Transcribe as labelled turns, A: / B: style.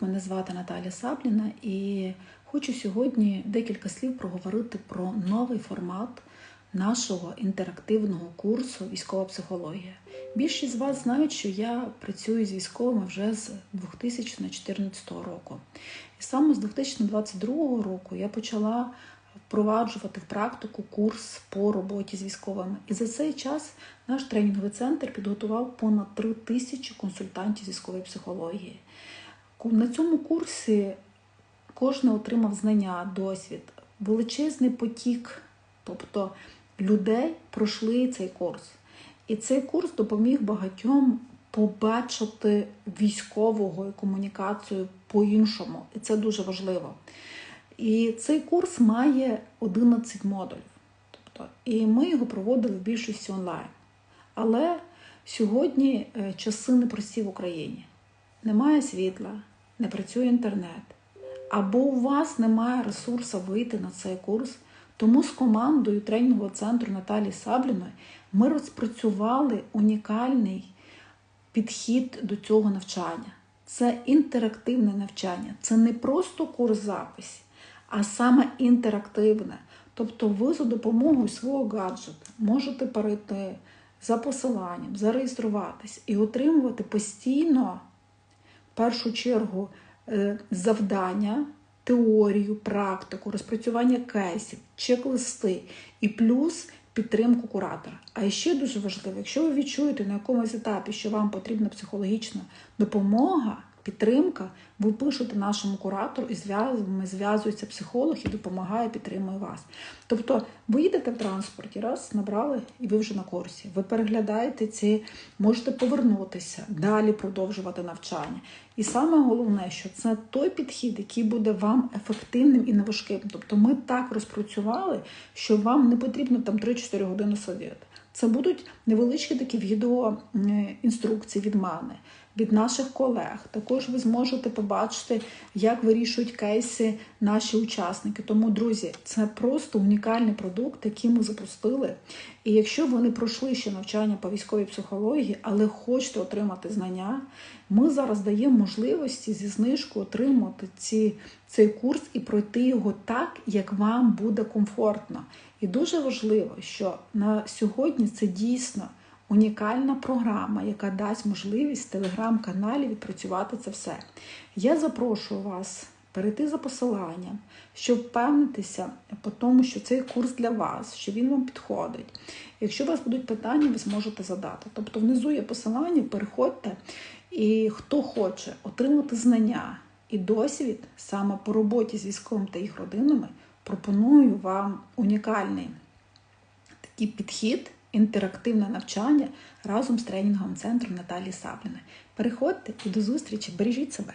A: Мене звати Наталя Сабліна і хочу сьогодні декілька слів проговорити про новий формат нашого інтерактивного курсу Військова психологія. Більшість з вас знають, що я працюю з військовими вже з 2014 року. І саме з 2022 року я почала впроваджувати в практику курс по роботі з військовими. І за цей час наш тренінговий центр підготував понад 3 тисячі консультантів військової психології. На цьому курсі кожен отримав знання, досвід, величезний потік, тобто людей пройшли цей курс. І цей курс допоміг багатьом побачити військового і комунікацію по-іншому. І це дуже важливо. І цей курс має 11 модулів. Тобто, І ми його проводили в більшості онлайн. Але сьогодні часи непрості в Україні. Немає світла, не працює інтернет, або у вас немає ресурсу вийти на цей курс. Тому з командою тренінгового центру Наталії Сабліної ми розпрацювали унікальний підхід до цього навчання. Це інтерактивне навчання, це не просто курс записі, а саме інтерактивне. Тобто ви за допомогою свого гаджета можете перейти за посиланням, зареєструватись і отримувати постійно, першу чергу, завдання, теорію, практику, розпрацювання кейсів, чек-листи і плюс підтримку куратора. А ще дуже важливо, якщо ви відчуєте на якомусь етапі, що вам потрібна психологічна допомога, підтримка, ви пишете нашому куратору і зв'язується психолог і допомагає, підтримує вас. Тобто ви їдете в транспорті, раз набрали, і ви вже на курсі. Ви переглядаєте ці, можете повернутися, далі продовжувати навчання. І саме головне, що це той підхід, який буде вам ефективним і неважким. Тобто ми так розпрацювали, що вам не потрібно там 3-4 години сидіти. Це будуть невеличкі такі відео інструкції від мене, від наших колег. Також ви зможете побачити, як вирішують кейси наші учасники. Тому, друзі, це просто унікальний продукт, який ми запустили. І якщо ви не пройшли ще навчання по військовій психології, але хочете отримати знання, ми зараз даємо можливості зі знижкою отримати ці, цей курс і пройти його так, як вам буде комфортно. І дуже важливо, що на сьогодні це дійсно унікальна програма, яка дасть можливість телеграм-каналі відпрацювати це все. Я запрошую вас перейти за посиланням, щоб впевнитися по тому, що цей курс для вас, що він вам підходить. Якщо у вас будуть питання, ви зможете задати. Тобто внизу є посилання, переходьте, і хто хоче отримати знання і досвід саме по роботі з військовим та їх родинами, пропоную вам унікальний такий підхід, інтерактивне навчання разом з тренінговим центром Наталії Сабліної. Переходьте і до зустрічі, бережіть себе!